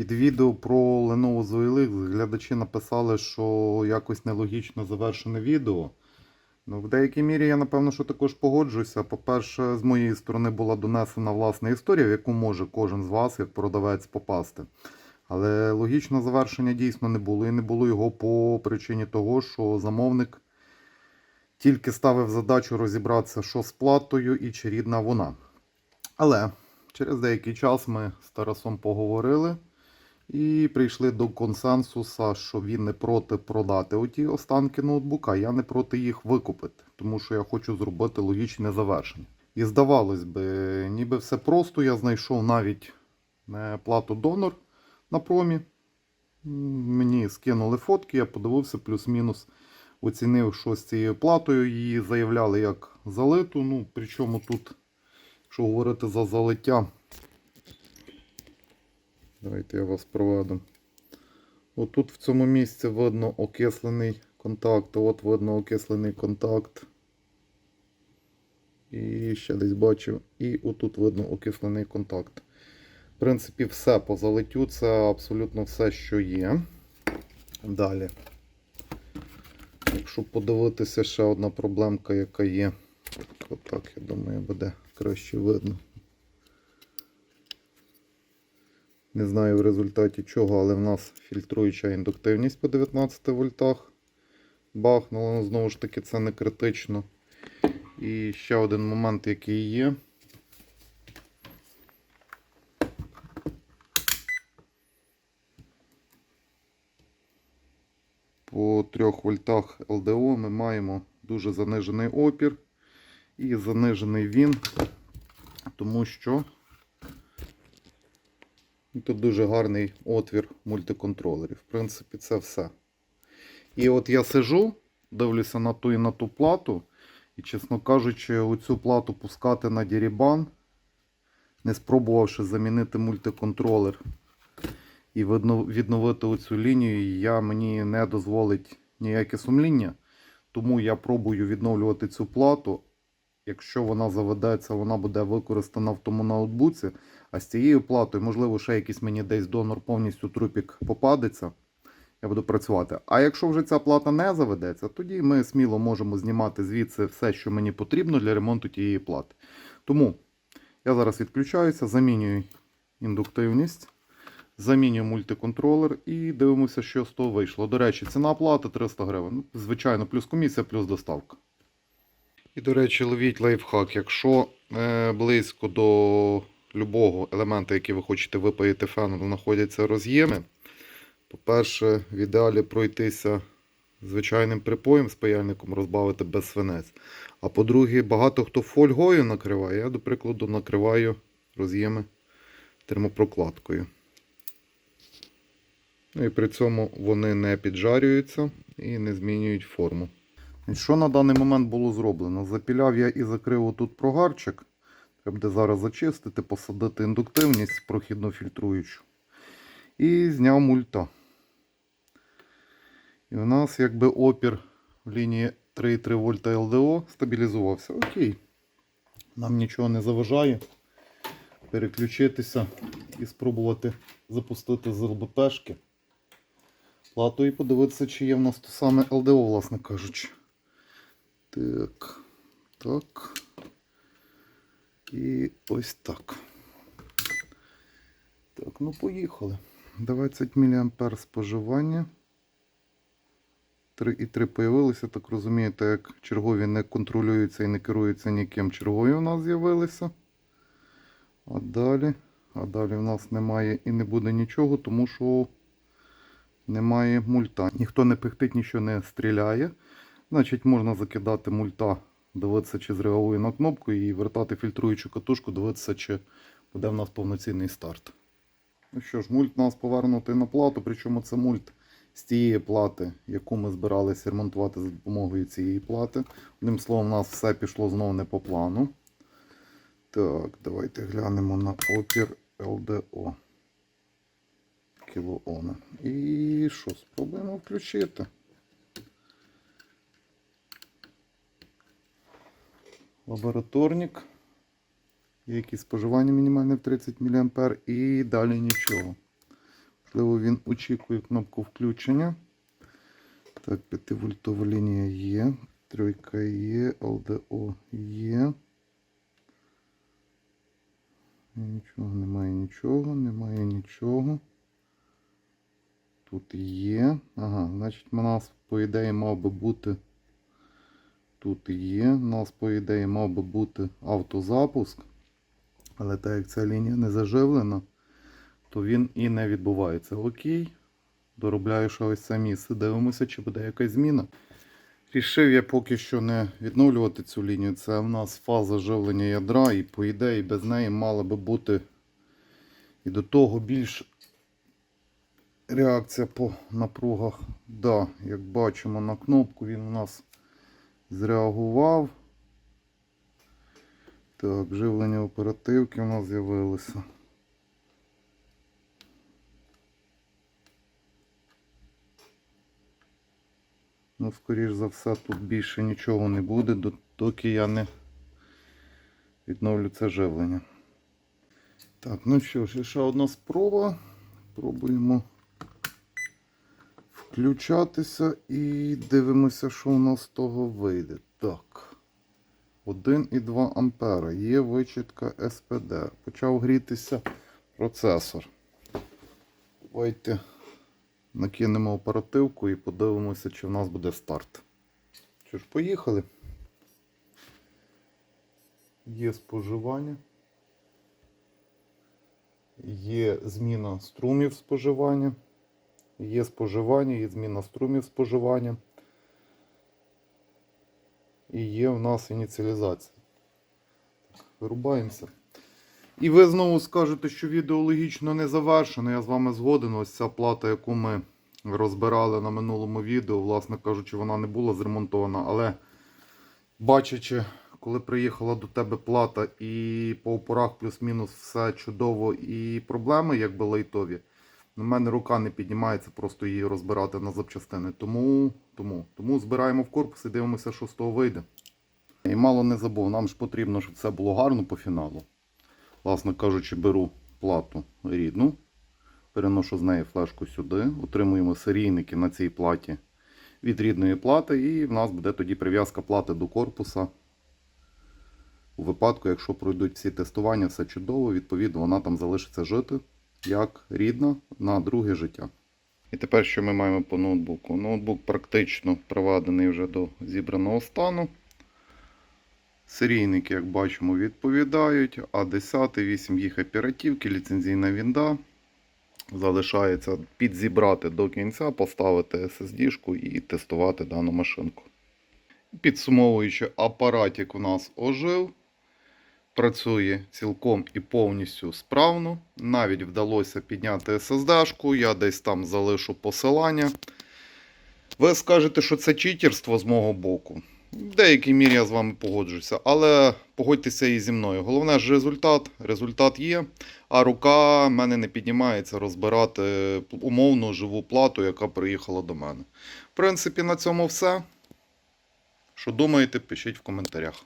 Під відео про Lenovo Zoelix глядачі написали, що якось нелогічно завершене відео. Ну, в деякій мірі я напевно, що також погоджуюся. По-перше, з моєї сторони була донесена власна історія, в яку може кожен з вас, як продавець, попасти. Але логічного завершення дійсно не було. І не було його по причині того, що замовник тільки ставив задачу розібратися, що з платою і чи рідна вона. Але через деякий час ми з Тарасом поговорили і прийшли до консенсуса, що він не проти продати оті останки ноутбука, я не проти їх викупити, тому що я хочу зробити логічне завершення. І здавалось би, ніби все просто. Я знайшов навіть е, плату донор на промі. Мені скинули фотки, я подивився плюс-мінус. Оцінив, що з цією платою її заявляли як залиту. Ну, причому тут, якщо говорити за залиття, давайте я вас проведу. Отут в цьому місці видно окислений контакт, от видно окислений контакт. І ще десь бачу. І отут видно окислений контакт. В принципі, все по залиттю, це абсолютно все, що є. Далі. Якщо подивитися, ще одна проблемка, яка є. Отак, я думаю, буде краще видно. Не знаю в результаті чого, але в нас фільтруюча індуктивність по 19 вольтах. Бахнуло, але знову ж таки це не критично. І ще один момент, який є. По 3 вольтах ЛДО ми маємо дуже занижений опір і занижений він, тому що тут дуже гарний отвір мультиконтролерів. В принципі, це все. І от я сижу, дивлюся на ту і на ту плату, і, чесно кажучи, оцю плату пускати на дірібан, не спробувавши замінити мультиконтролер і відновити оцю лінію, я, мені не дозволить ніяке сумління. Тому я пробую відновлювати цю плату. Якщо вона заведеться, вона буде використана в тому ноутбуці. А з цією платою, можливо, ще якийсь мені десь донор повністю трупік попадеться. Я буду працювати. А якщо вже ця плата не заведеться, тоді ми сміло можемо знімати звідси все, що мені потрібно для ремонту тієї плати. Тому я зараз відключаюся, замінюю індуктивність, замінюю мультиконтролер і дивимося, що з того вийшло. До речі, ціна плати 300 гривень. Ну, Звичайно, плюс комісія, плюс доставка. І, до речі, ловіть лайфхак. Якщо е, близько до любого елемента, який ви хочете випаїти феном, знаходяться роз'єми. По-перше, в ідеалі пройтися звичайним припоєм з паяльником, розбавити без свинець. А по-друге, багато хто фольгою накриває. Я, до прикладу, накриваю роз'єми термопрокладкою. Ну і при цьому вони не піджарюються і не змінюють форму. Що на даний момент було зроблено? Запіляв я і закрив отут прогарчик. Треба буде зараз зачистити, посадити індуктивність прохідно фільтруючу. І зняв мульта. І у нас якби опір в лінії 3,3 вольта ЛДО стабілізувався. Окей. Нам нічого не заважає переключитися і спробувати запустити з ЛБПшки плату і подивитися, чи є в нас то саме ЛДО, власне кажучи. Так. Так. І ось так. Так, ну поїхали. 20 мА споживання. 3,3 появилися, так розумієте, як чергові не контролюються і не керуються ніким. Чергові у нас з'явилися. А далі, а далі в нас немає і не буде нічого, тому що немає мульта. Ніхто не пихтить, нічого не стріляє. Значить, можна закидати мульта, дивитися, чи зреагує на кнопку, і вертати фільтруючу катушку, дивитися, чи буде в нас повноцінний старт. Ну що ж, мульт у нас повернутий на плату, причому це мульт з тієї плати, яку ми збиралися ремонтувати за допомогою цієї плати. Одним словом, у нас все пішло знову не по плану. Так, давайте глянемо на опір ЛДО. Кілооми. І що, спробуємо включити. Лабораторник. Є якісь споживання мінімальне в 30 мА і далі нічого. Можливо, він очікує кнопку включення. Так, 5 вольтова лінія є. Тройка є, LDO є. Нічого, немає нічого, немає нічого. Тут є. Ага, значить, у нас, по ідеї, мав би бути. Тут є. У нас, по ідеї, мав би бути автозапуск. Але так як ця лінія не заживлена, то він і не відбувається. Окей. Доробляю ще ось це місце. Дивимося, чи буде якась зміна. Рішив я поки що не відновлювати цю лінію. Це в нас фаза живлення ядра, і по ідеї без неї мала би бути і до того більш реакція по напругах. Да, як бачимо на кнопку, він у нас зреагував. Так, живлення оперативки у нас з'явилося. Ну, скоріш за все, тут більше нічого не буде, доки я не відновлю це живлення. Так, ну що ж, ще одна спроба. Пробуємо включатися і дивимося, що у нас з того вийде. Так. 1,2 ампера. Є вичітка СПД. Почав грітися процесор. Давайте накинемо оперативку і подивимося, чи в нас буде старт. Що ж, поїхали. Є споживання. Є зміна струмів споживання. Є споживання, є зміна струмів споживання. І є в нас ініціалізація. Вирубаємося. І ви знову скажете, що відео логічно не завершено. Я з вами згоден. Ось ця плата, яку ми розбирали на минулому відео, власне кажучи, вона не була зремонтована. Але бачачи, коли приїхала до тебе плата і по опорах плюс-мінус все чудово і проблеми, якби лайтові. У мене рука не піднімається просто її розбирати на запчастини. Тому, тому, тому збираємо в корпус і дивимося, що з того вийде. І мало не забув, нам ж потрібно, щоб все було гарно по фіналу. Власне кажучи, беру плату рідну, переношу з неї флешку сюди, отримуємо серійники на цій платі від рідної плати, і в нас буде тоді прив'язка плати до корпуса. У випадку, якщо пройдуть всі тестування, все чудово, відповідно, вона там залишиться жити як рідна на друге життя. І тепер що ми маємо по ноутбуку? Ноутбук практично приведений вже до зібраного стану. Серійники, як бачимо, відповідають. А10, 8 гіг оперативки, ліцензійна вінда. Залишається підзібрати до кінця, поставити SSD-шку і тестувати дану машинку. Підсумовуючи, апаратик у нас ожив. Працює цілком і повністю справно. Навіть вдалося підняти SSD-шку. Я десь там залишу посилання. Ви скажете, що це читерство з мого боку. В деякій мірі я з вами погоджуся, але погодьтеся і зі мною. Головне ж результат. Результат є, а рука в мене не піднімається розбирати умовну живу плату, яка приїхала до мене. В принципі, на цьому все. Що думаєте, пишіть в коментарях.